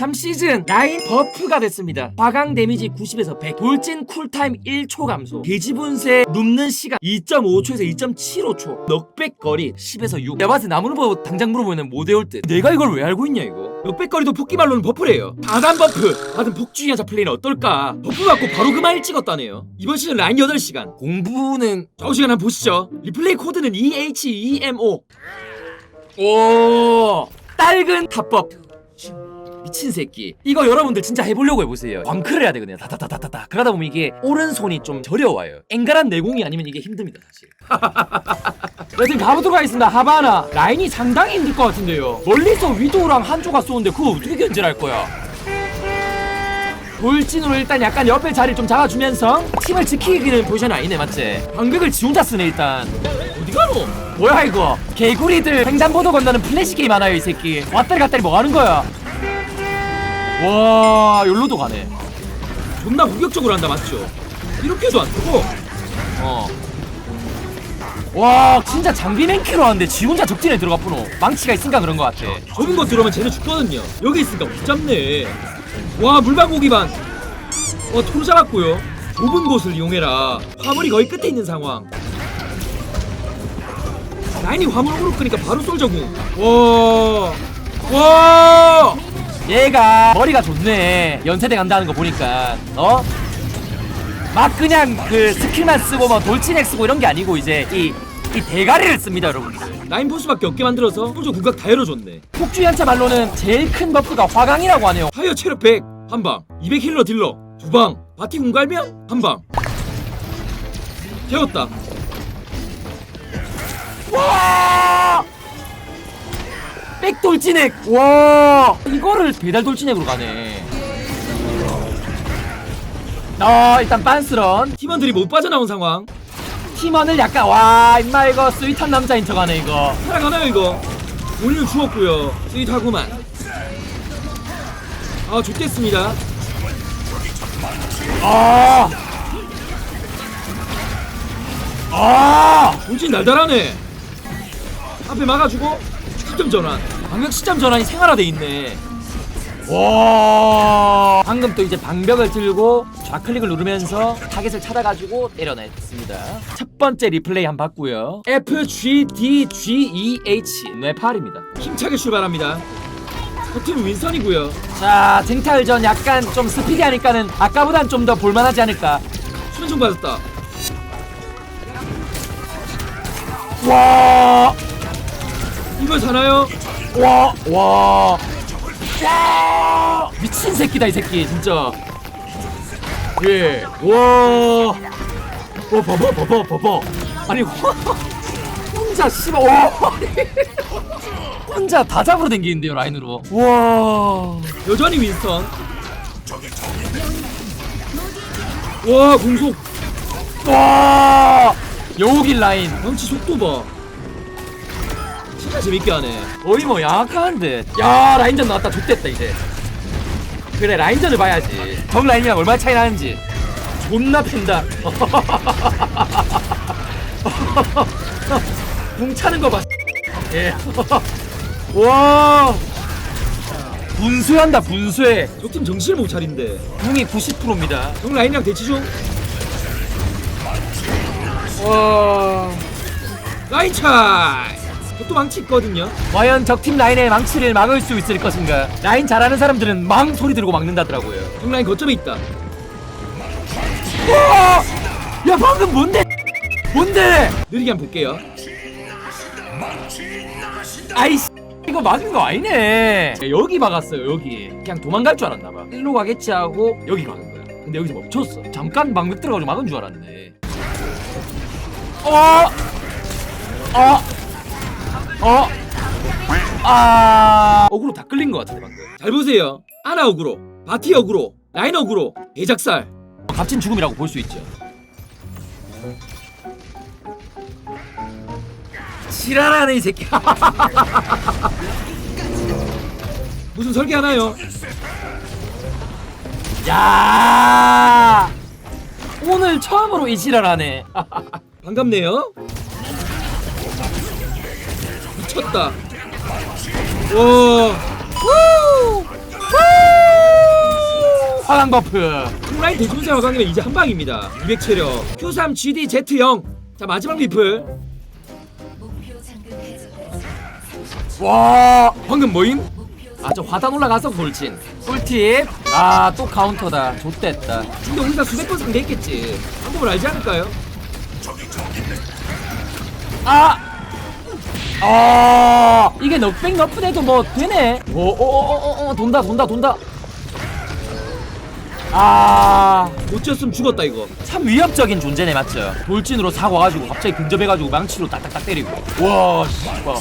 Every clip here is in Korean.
3 시즌 라인 버프가 됐습니다. 화강 데미지 90에서 100, 돌진 쿨타임 1초 감소, 돼지 분쇄 눕는 시간 2.5초에서 2.75초, 넉백 거리 10에서 6. 내가 봤을 때 나무르보 당장 물어보면 못 외울 듯. 내가 이걸 왜 알고 있냐 이거? 넉백 거리도 폭기말로는 버프래요. 다단 버프 받은 폭주의하자 플레이는 어떨까? 버프 받고 바로 그만 일 찍었다네요. 이번 시즌 라인 8시간. 공부는 좌우 시간 한번 보시죠. 리플레이 코드는 EHEMO. 오 딸근 탑법 미친 새끼. 이거 여러분들 진짜 해보려고 해보세요. 광클을 해야 되거든요. 다다다다다다. 그러다 보면 이게 오른손이 좀 저려와요. 앵간한 내공이 아니면 이게 힘듭니다 사실. 여튼 가보도록 하겠습니다. 하바나. 라인이 상당히 힘들 것 같은데요. 멀리서 위도우랑 한조가 쏘는데 그거 어떻게 견제할 거야? 돌진으로 일단 약간 옆에 자리를 좀 잡아주면서 팀을 지키기는 포지션 아니네 맞지? 방벽을 지 혼자 쓰네 일단. 어디 가노? 뭐야 이거? 개구리들 횡단보도 건너는 플래시 게임 하나요 이 새끼? 왔다리 갔다리 뭐 하는 거야 와 열로도 가네. 존나 공격적으로 한다 맞죠? 이렇게도 안 되고. 어. 와 진짜 장비 맨키로 하는데 지 혼자 적진에 들어가 보노. 망치가 있으니까 그런 거 같아. 좁은 거 들어오면 쟤네 죽거든요. 여기 있으니까 못 잡네. 와 물방고기반. 어 토르 잡았고요. 좁은 곳을 이용해라. 화물이 거의 끝에 있는 상황. 라인이 화물으로 끄니까 바로 솔저궁. 와와 얘가 머리가 좋네. 연세대 간다는 거 보니까. 어? 막 그냥 그 스킬만 쓰고 뭐 돌진액 쓰고 이런 게 아니고 이제 이, 이 대가리를 씁니다 여러분 라인 보스밖에 없게 만들어서 솔저 궁각 다 열어줬네. 한자 말로는 제일 큰 버프가 화강이라고 하네요. 하이어 체력 100 한방 200 힐러 딜러 두방 바티 궁갈면 한방. 재웠다. 와 백돌진액. 와. 이거를 배달 돌진액으로 가네. 어 일단 빤스런. 팀원들이 못 빠져나온 상황. 팀원을 약간 와 임마 이거 스윗한 남자인 척하네 이거. 살아가나요 이거? 오늘 죽었고요. 스윗하구만. 아 좋겠습니다. 아. 아! 돌진 날달하네. 앞에 막아주고 시점 전환. 방벽 시점 전환이 생활화돼 있네. 와. 방금 또 이제 방벽을 들고 좌클릭을 누르면서 타겟을 찾아가지고 때려냈습니다. 첫 번째 리플레이 한번 봤고요. F G D G E H 뇌팔입니다. 힘차게 출발합니다. 커튼 윈선이고요. 자 쟁탈전 약간 좀 스피디하니까는 아까보단 좀 더 볼만하지 않을까. 수면총 받았다. 와 이걸 사나요? 와, 와, 와, 미친 새끼다 이 새끼 진짜. 예, 와, 와, 봐봐, 봐봐, 봐봐. 아니 혼자 씨발, 와, 혼자 다 잡으러 댕기는데요 라인으로. 와, 여전히 윈스턴. 와, 공속. 와, 여우길 라인. 망치 속도 봐. 진짜 재밌게 하네. 거의 뭐 양악한데. 야 라인전 나왔다. 좋됐다 이제. 그래 라인전을 봐야지. 정 라인이랑 얼마나 차이 나는지. 존나 팬다. 궁 차는 거 봐. 예. 와. 분수한다 분수해. 저팀 정신을 못 차린대. 궁이 90%입니다. 정 라인이랑 대치 중. 와. 라인 차이. 또 망치 있거든요. 과연 적팀 라인의 망치를 막을 수 있을 것인가? 라인 잘하는 사람들은 망 소리 들고 막는다더라고요. 형 라인 거점에 있다. 우와! 야 방금 뭔데? 뭔데? 느리게 한번 볼게요. 아이 씨 이거 막은 거 아니네. 여기 막았어요 여기. 그냥 도망갈 줄 알았나 봐. 일로 가겠지 하고 여기 막은 거야. 근데 여기서 멈췄어. 잠깐 방벽 들어가지고 막은 줄 알았네. 어? 어? 어? 아. 어그로 다 끌린 것 같은데 방금. 잘 보세요. 아나 어그로 바티 어그로 라인 어그로 대작살. 값진 죽음이라고 볼 수 있죠. 지랄하네 이 새끼. 무슨 설계 하나요? 야! 오늘 처음으로 이 지랄하네. 반갑네요 미쳤다. 와. 화강 버프. 플라인 대중세 화강이면 이제 한 방입니다. 200 체력. Q3 GD Z0 자 마지막 리플. 목표 잠금 해제까지 와. 방금 뭐임? 아 저 화단 올라가서 돌진. 꿀팁. 아 또 카운터다. 좆됐다. 근데 우리가 수백 번 상대했겠지. 방법을 알지 않을까요? 아! 아! 이게 넉백 너프돼도 뭐 되네. 오오오오오 돈다 돈다 돈다. 아참 못 지었으면 죽었다 이거. 위협적인 존재네 맞죠? 돌진으로 사고 와가지고 갑자기 근접해가지고 망치로 딱딱딱 때리고. 와 씨발.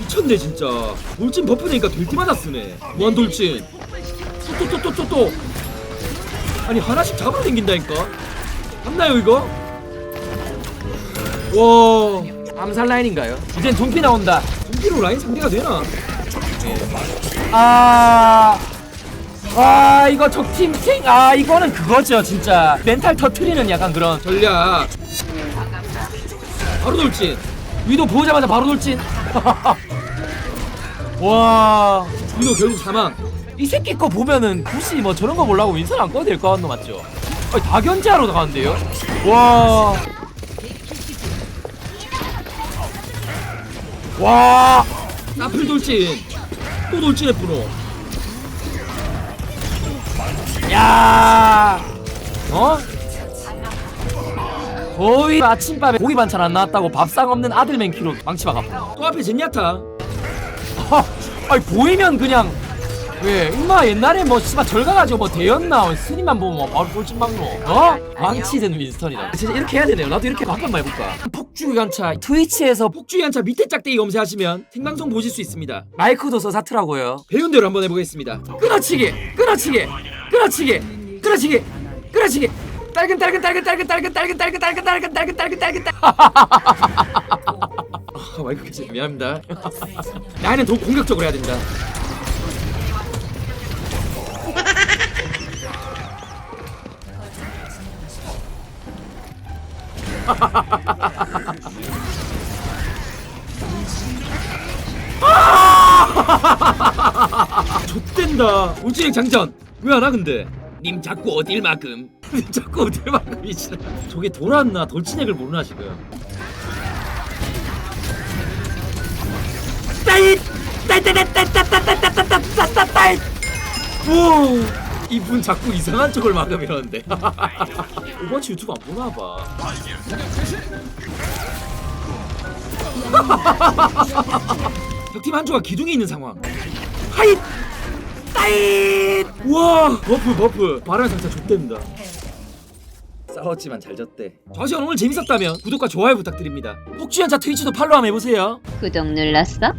미쳤네 진짜. 돌진 버프 되니까 될 때마다 쓰네. 무한 돌진. 또 또 또 또 또. 아니 하나씩 잡으러 댕긴다니까? 맞나요 이거? 와 암살 라인인가요? 이젠 둠피 나온다. 공기로 라인 상대가 되나? 아... 아 이거 적팀 탱아 이거는 그거죠 진짜. 멘탈 터트리는 약간 그런. 전략. 바로 돌진. 위도 보자마자 바로 돌진. 와... 위도 결국 사망. 이 새끼 거 보면은 굳이 뭐 저런 거 보려고 윈선 안 꺼도 될것 같노 맞죠? 아니, 다 견제하러 나가는데요? 와... 와... 나플 돌진. 또 돌진해 프로. 야... 어? 거의 아침밥에 고기 반찬 안 나왔다고 밥상 없는 아들 맨키로 망치 박아. 또 앞에 젠야타. 아, 아니 보이면 그냥 왜 임마 옛날에 뭐 씨발 절가 가지고 뭐 대였나 스님만 보면 뭐 바로 막노 어? 망치든 윈스턴이다 진짜 이렇게 해야 되네요 나도 이렇게 한 번만 해볼까 폭주 기관차 트위치에서 폭주의 한차 밑에 짝대기 검색하시면 생방송 보실 수 있습니다 마이크도 써 사트라고요 배운 대로 한번 해보겠습니다 끊어치기 끊어치기 끊어치기 끊어치기 끊어치기 딸근 딸근 딸근 딸근 딸근 딸근 딸근 딸근 딸근 딸근 딸근 딸근 딸 아, 마이크 켜서 미안합니다 나는 더 공격적으로 해야 된다 좆된다. 울진행 장전. 왜안와 근데? 님 자꾸 어딜 막음? 님 자꾸 어딜 막음 이지라 저게 돌았나? 돌진액을 모르나 지금? 따잇 따잇 따잇 따잇 따잇 따잇 따잇 따잇 따잇! 오 이분 자꾸 이상한 쪽을 막음 이러는데. 오버워치 유튜브 안 보나 봐. 적팀 한조가 기둥에 있는 상황. 하잇! 따잇! 우와! 버프 버프. 바람의 상처 좆됩니다. 싸웠지만 잘 졌대. 저시간 오늘 재밌었다면 구독과 좋아요 부탁드립니다. 폭주연자 트위치도 팔로우 한번 해보세요. 구독 눌렀어?